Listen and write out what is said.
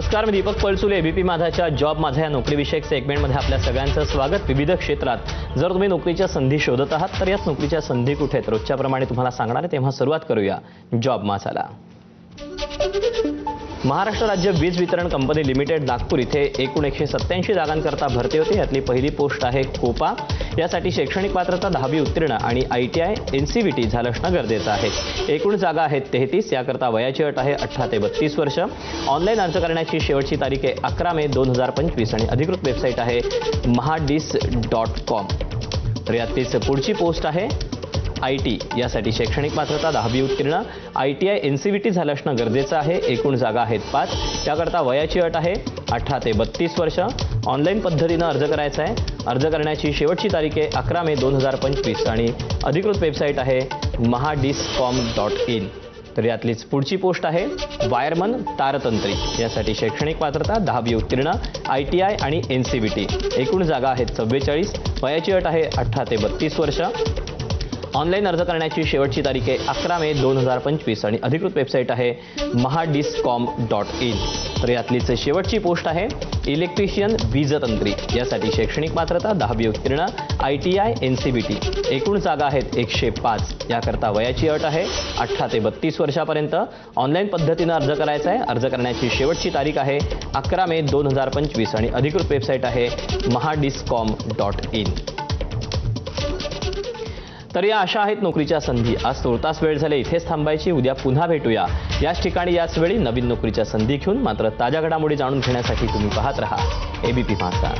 नमस्कार मी दीपक पळसुले एबीपी माझाच्या जॉब माझा या नोकरीविषयक सेगमेंटमध्ये आपल्या सगळ्यांचं स्वागत विविध क्षेत्रात. जर तुम्ही नोकरीच्या संधी शोधत आहात तर याच नोकरीच्या संधी कुठे आहेत? रोजच्या प्रमाणे तुम्हाला सांगणार आहे तेव्हा सुरुवात करूया. जॉब माझाला. महाराष्ट्र राज्य वीज वितरण कंपनी लिमिटेड नागपूर इथे एकूण एकशे सत्याऐंशी जागांकरता भरती होते. यातली पहिली पोस्ट आहे कोपा. यासाठी शैक्षणिक पात्रता दहावी उत्तीर्ण आणि I T I N C B T झालं असणं गरजेचं आहे. एकूण जागा आहेत तेहतीस याकरता वयाची अट आहे अठरा ते बत्तीस वर्ष. ऑनलाईन अर्ज करण्याची शेवटची तारीख आहे अकरा मे दोन हजार पंचवीस आणि अधिकृत वेबसाईट आहे महाडिस डॉट कॉम. तर यातलीच पुढची पोस्ट आहे आय टी यासाठी शैक्षणिक पात्रता दहावी उत्तीर्ण. I T I N C B T झालं असणं गरजेचं आहे. एकूण जागा आहेत पाच. त्याकरता वयाची अट आहे अठरा ते बत्तीस वर्ष. ऑनलाईन पद्धतीनं अर्ज करायचा आहे. अर्ज करण्याची शेवटची तारीख आहे अकरा मे दोन हजार पंचवीस. आणि अधिकृत वेबसाईट आहे महाडिस्कॉम डॉट इन. तर यातलीच पुढची पोस्ट आहे वायरमन तारतंत्री. यासाठी शैक्षणिक पात्रता दहावी उत्तीर्ण आय टी आय आणि एन सी बी टी. एकूण जागा आहेत चव्वेचाळीस वयाची अट आहे अठरा ते बत्तीस वर्ष. ऑनलाईन अर्ज करण्याची शेवटची तारीख आहे अकरा मे दोन हजार पंचवीस आणि अधिकृत वेबसाईट आहे महाडिस्कॉम डॉट इन. तर यातलीच शेवटची पोस्ट आहे इलेक्ट्रिशियन वीजतंत्री यासाठी शैक्षणिक पात्रता दहावी उत्तीर्ण I T I N C B T. एकूण जागा आहेत एकशे पाच. याकरता वयाची अट आहे अठरा ते बत्तीस वर्षापर्यंत. ऑनलाईन पद्धतीनं अर्ज करायचा आहे. अर्ज करण्याची शेवटची तारीख आहे अकरा मे दोन हजार पंचवीस आणि अधिकृत वेबसाईट आहे महाडिस्कॉम डॉट इन. तर या अशा आहेत नोकरीच्या संधी. आज तोरतास वेळ झाले इथेच थांबायची. उद्या पुन्हा भेटूया. याच ठिकाणी याच वेळी नवीन नोकरीच्या संधी घेऊन मात्र ताज्या घडामोडी जाणून घेण्यासाठी तुम्ही पाहत राहा. एबीपी माझा